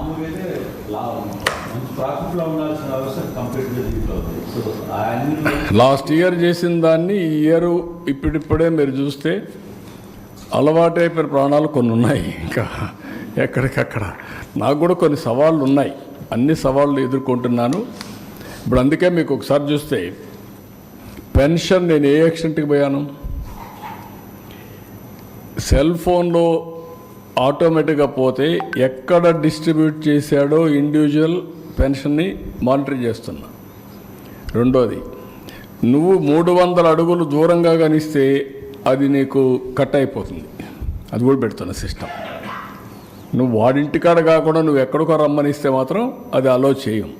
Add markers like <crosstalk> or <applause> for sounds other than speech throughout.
మామూలుగా అయితే మంచి ప్రాఫిట్లో ఉండాల్సిన కంప్లీట్గా దీంట్లో సో <laughs> లాస్ట్ ఇయర్ చేసిన దాన్ని ఈ ఇయర్ ఇప్పుడిప్పుడే మీరు చూస్తే అలవాటైపోయిన ప్రాణాలు కొన్ని ఉన్నాయి. ఇంకా ఎక్కడికక్కడ నాకు కూడా కొన్ని సవాళ్ళు ఉన్నాయి. అన్ని సవాళ్ళు ఎదుర్కొంటున్నాను. ఇప్పుడు అందుకే మీకు ఒకసారి చూస్తే పెన్షన్ నేను ఏ యాక్సిడెంట్కి పోయాను? సెల్ ఫోన్లో ఆటోమేటిక్గా పోతే ఎక్కడ డిస్ట్రిబ్యూట్ చేశాడో ఇండివిజువల్ పెన్షన్ని మానిటర్ చేస్తున్నా. రెండోది నువ్వు మూడు వందల అడుగులు దూరంగా కనిస్తే అది నీకు కట్ అయిపోతుంది. అది కూడా పెడుతున్న సిస్టమ్. నువ్వు వాడింటికాడ కాకుండా నువ్వు ఎక్కడికో రమ్మనిస్తే మాత్రం అది అలో చేయం.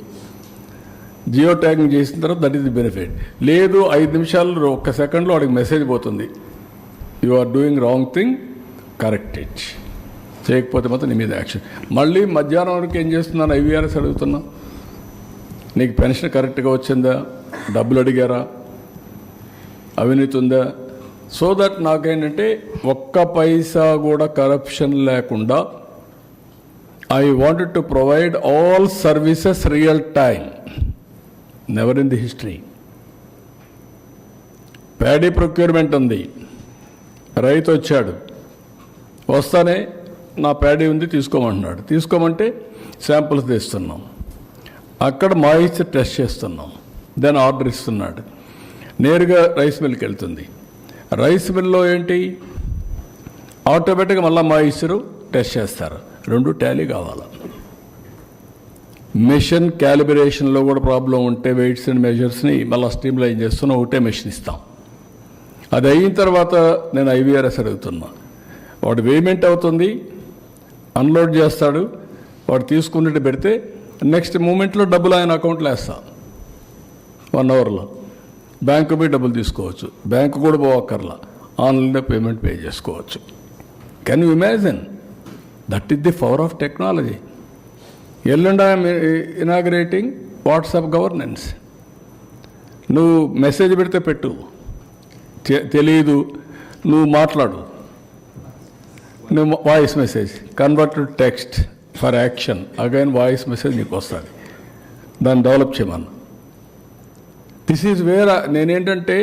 జియో ట్యాగింగ్ చేసిన తర్వాత దట్ ఈస్ ది బెనిఫిట్. లేదు ఐదు నిమిషాలు ఒక్క సెకండ్లో వాడికి మెసేజ్ పోతుంది. You are doing wrong thing correct it చేయకపోతే మాత్రం నీ మీద యాక్షన్. మళ్ళీ మధ్యాహ్నం వరకు ఏం చేస్తున్నాను ఐవీఆర్ఎస్ అడుగుతున్నా నీకు పెన్షన్ కరెక్ట్గా వచ్చిందా? డబ్బులు అడిగారా? అవినీతి ఉందా? సో దట్ నాకేంటంటే ఒక్క పైసా కూడా కరప్షన్ లేకుండా I wanted to provide all services real time never in the history paddy procurement ఉంది. రైతు వచ్చాడు. వస్తానే నా ప్యాడీ ఉంది తీసుకోమంటున్నాడు. తీసుకోమంటే శాంపుల్స్ తీస్తున్నాం. అక్కడ మాయిశ్చర్ టెస్ట్ చేస్తున్నాం. దాని ఆర్డర్ ఇస్తున్నాడు. నేరుగా రైస్ మిల్కి వెళ్తుంది. రైస్ మిల్లో ఏంటి? ఆటోమేటిక్గా మళ్ళీ మాయిశ్చరు టెస్ట్ చేస్తారు. రెండు టాలీ కావాలి? మిషన్ క్యాలిబ్రేషన్లో కూడా ప్రాబ్లం ఉంటే వెయిట్స్ అండ్ మెజర్స్ని మళ్ళీ స్ట్రీమ్ లైన్ చేస్తున్నా ఒకటే మెషిన్ ఇస్తాం. అది అయిన తర్వాత నేను ఐవీఆర్ఎస్ అడుగుతున్నా. వాడు పేమెంట్ అవుతుంది అన్లోడ్ చేస్తాడు వాడు తీసుకున్నట్టు పెడితే నెక్స్ట్ మూమెంట్లో డబ్బులు ఆయన అకౌంట్లో వేస్తా. వన్ అవర్లో. బ్యాంకు పోయి డబ్బులు తీసుకోవచ్చు. బ్యాంకు కూడా పోవక్కర్లా. ఆన్లైన్లో పేమెంట్ పే చేసుకోవచ్చు. Can you imagine that is the power of technology ఎల్లుండి ఐఎమ్ ఇనాగ్రేటింగ్ వాట్సాప్ గవర్నెన్స్ నువ్వు మెసేజ్ పెడితే పెట్టు. తె- తెలియదు నువ్వు మాట్లాడు. Voice message convert to text for action again voice message నీకు వస్తుంది. దాన్ని డెవలప్ చేయమన్నా దిస్ ఈజ్ వేర్ నేనేంటంటే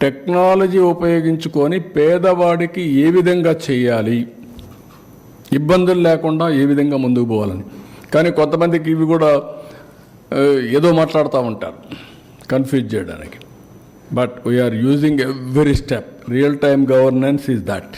టెక్నాలజీ ఉపయోగించుకొని పేదవాడికి ఏ విధంగా చేయాలి ఇబ్బందులు లేకుండా ఏ విధంగా ముందుకు పోవాలని. కానీ కొంతమందికి ఇవి కూడా ఏదో మాట్లాడుతూ ఉంటారు కన్ఫ్యూజ్ చేయడానికి. But we are using every step real time governance is that